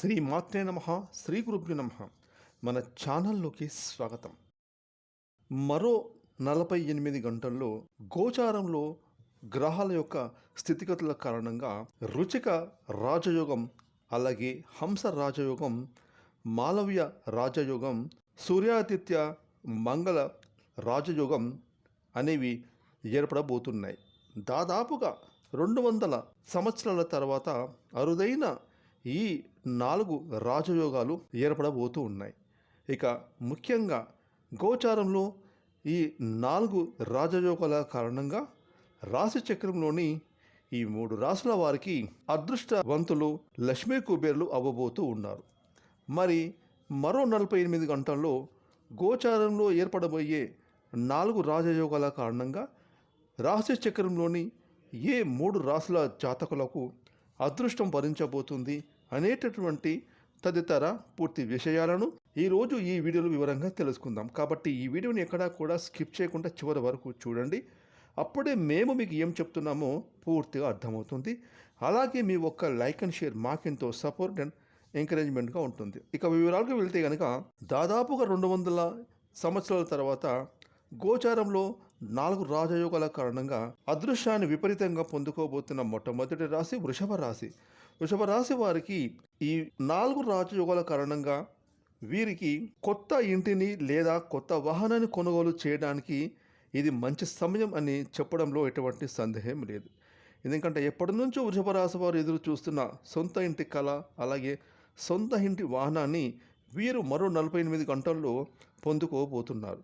శ్రీ మాత్రే నమ శ్రీ గురుభ్యు నమ. మన ఛానల్లోకి స్వాగతం. మరో నలభై ఎనిమిది గంటల్లో గోచారంలో గ్రహాల యొక్క స్థితిగతుల కారణంగా రుచిక రాజయోగం అలాగే హంస రాజయోగం మాలవ్య రాజయోగం సూర్యాదిత్య మంగళ రాజయోగం అనేవి ఏర్పడబోతున్నాయి. దాదాపుగా రెండు వందల సంవత్సరాల తర్వాత అరుదైన ఈ నాలుగు రాజయోగాలు ఏర్పడబోతూ ఉన్నాయి. ఇక ముఖ్యంగా గోచారంలో ఈ నాలుగు రాజయోగాల కారణంగా రాశి చక్రంలోని ఈ మూడు రాసుల వారికి అదృష్టవంతులు లక్ష్మీ కుబేర్లు అవ్వబోతూ ఉన్నారు. మరి మరో నలభై ఎనిమిది గంటల్లో గోచారంలో ఏర్పడబోయే నాలుగు రాజయోగాల కారణంగా రాశి చక్రంలోని ఏ మూడు రాసుల జాతకులకు అదృష్టం భరించబోతుంది అనేటటువంటి తదితర పూర్తి విషయాలను ఈరోజు ఈ వీడియోలో వివరంగా తెలుసుకుందాం. కాబట్టి ఈ వీడియోని ఎక్కడా కూడా స్కిప్ చేయకుండా చివరి వరకు చూడండి. అప్పుడే మేము మీకు ఏం చెప్తున్నామో పూర్తిగా అర్థమవుతుంది. అలాగే మీ ఒక్క లైక్ అండ్ షేర్ మాకెంతో సపోర్ట్ అండ్ ఎంకరేజ్మెంట్గా ఉంటుంది. ఇక వివరాలకు వెళ్తే కనుక దాదాపుగా రెండు వందల సంవత్సరాల తర్వాత గోచారంలో నాలుగు రాజయోగాల కారణంగా అదృశ్యాన్ని విపరీతంగా పొందుకోబోతున్న మొట్టమొదటి రాశి వృషభ రాశి. వృషభ రాశి వారికి ఈ నాలుగు రాజయోగాల కారణంగా వీరికి కొత్త ఇంటిని లేదా కొత్త వాహనాన్ని కొనుగోలు చేయడానికి ఇది మంచి సమయం అని చెప్పడంలో ఎటువంటి సందేహం లేదు. ఎందుకంటే ఎప్పటి నుంచో వృషభ రాశి వారు ఎదురు చూస్తున్న సొంత ఇంటి కళ అలాగే సొంత ఇంటి వాహనాన్ని వీరు మరో నలభై ఎనిమిది గంటల్లో పొందుకోబోతున్నారు.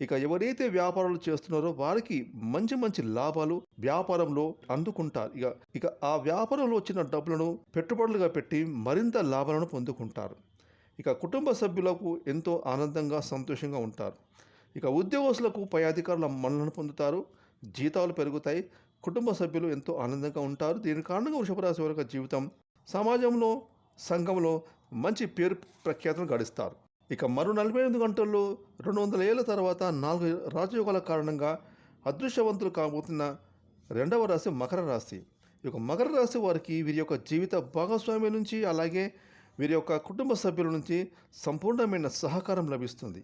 ఇక ఎవరైతే వ్యాపారాలు చేస్తున్నారో వారికి మంచి మంచి లాభాలు వ్యాపారంలో అందుకుంటారు. ఇక ఇక ఆ వ్యాపారంలో వచ్చిన డబ్బులను పెట్టుబడులుగా పెట్టి మరింత లాభాలను పొందుకుంటారు. ఇక కుటుంబ సభ్యులకు ఎంతో ఆనందంగా సంతోషంగా ఉంటారు. ఇక ఉద్యోగస్తులకు పై అధికారుల మన్నలను పొందుతారు. జీతాలు పెరుగుతాయి. కుటుంబ సభ్యులు ఎంతో ఆనందంగా ఉంటారు. దీని కారణంగా వృషభరాశి వారి జీవితం సమాజంలో సంఘంలో మంచి పేరు ప్రఖ్యాతులు గడిస్తారు. ఇక మరో నలభై ఎనిమిది గంటల్లో రెండు వందల ఏళ్ళ తర్వాత నాలుగు రాజయోగాల కారణంగా అదృశ్యవంతులు కాబోతున్న రెండవ రాశి మకర రాశి. ఈ యొక్క మకర రాశి వారికి వీరి యొక్క జీవిత భాగస్వామి నుంచి అలాగే వీరి యొక్క కుటుంబ సభ్యుల నుంచి సంపూర్ణమైన సహకారం లభిస్తుంది.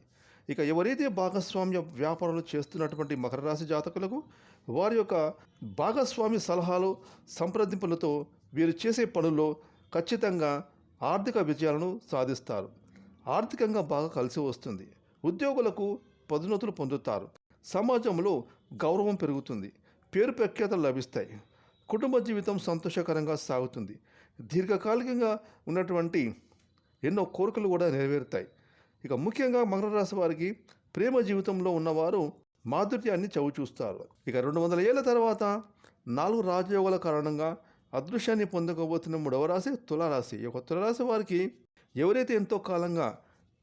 ఇక ఎవరైతే భాగస్వామ్య వ్యాపారాలు చేస్తున్నటువంటి మకర రాశి జాతకులకు వారి యొక్క భాగస్వామి సలహాలు సంప్రదింపులతో వీరు చేసే పనుల్లో ఖచ్చితంగా ఆర్థిక విజయాలను సాధిస్తారు. ఆర్థికంగా బాగా కలిసి వస్తుంది. ఉద్యోగులకు పదోన్నతులు పొందుతారు. సమాజంలో గౌరవం పెరుగుతుంది. పేరు ప్రఖ్యాతలు లభిస్తాయి. కుటుంబ జీవితం సంతోషకరంగా సాగుతుంది. దీర్ఘకాలికంగా ఉన్నటువంటి ఎన్నో కోరికలు కూడా నెరవేరుతాయి. ఇక ముఖ్యంగా మకర రాశి వారికి ప్రేమ జీవితంలో ఉన్నవారు మాధుర్యాన్ని చవి చూస్తారు ఇక రెండు వందల ఏళ్ళ తర్వాత నాలుగు రాజయోగాల కారణంగా అదృశ్యాన్ని పొందకపోతున్న మూడవ రాశి తులారాశి. ఈ యొక్క తులారాశి వారికి ఎవరైతే ఎంతో కాలంగా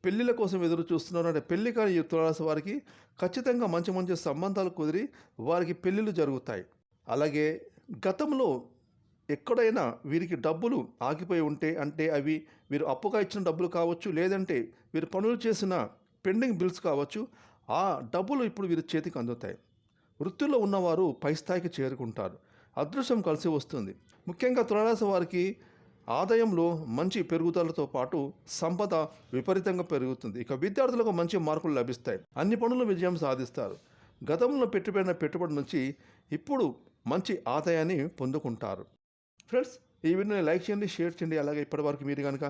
పెళ్ళిళ్ళ కోసం ఎదురు చూస్తున్నారో అంటే పెళ్ళి కాని తులారాశి వారికి ఖచ్చితంగా మంచి మంచి సంబంధాలు కుదిరి వారికి పెళ్ళిళ్ళు జరుగుతాయి. అలాగే గతంలో ఎక్కడైనా వీరికి డబ్బులు ఆగిపోయి ఉంటే అంటే అవి వీరు అప్పుగా ఇచ్చిన డబ్బులు కావచ్చు లేదంటే వీరు పనులు చేసిన పెండింగ్ బిల్స్ కావచ్చు ఆ డబ్బులు ఇప్పుడు వీరి చేతికి అందుతాయి. వృత్తిలో ఉన్నవారు పై స్థాయికి చేరుకుంటారు. అదృష్టం కలిసి వస్తుంది. ముఖ్యంగా తులారాశి వారికి ఆదాయంలో మంచి పెరుగుదలతో పాటు సంపద విపరీతంగా పెరుగుతుంది. ఇక విద్యార్థులకు మంచి మార్కులు లభిస్తాయి. అన్ని పనులు విజయం సాధిస్తారు. గతంలో పెట్టుబడిన పెట్టుబడి నుంచి ఇప్పుడు మంచి ఆదాయాన్ని పొందుకుంటారు. ఫ్రెండ్స్ ఈ వీడియోని లైక్ చేయండి షేర్ చేయండి. అలాగే ఇప్పటివరకు మీరు కనుక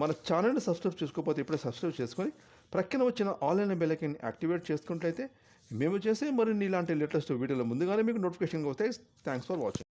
మన ఛానల్ని సబ్స్క్రైబ్ చేసుకోకపోతే ఇప్పుడే సబ్స్క్రైబ్ చేసుకొని ప్రక్కన వచ్చిన ఆన్లైన్ బెల్లైకన్ యాక్టివేట్ చేసుకుంటైతే మేము చేసే మరిన్ని ఇలాంటి లేటెస్ట్ వీడియోలు ముందుగానే మీకు నోటిఫికేషన్ వస్తాయి. Thanks for watching.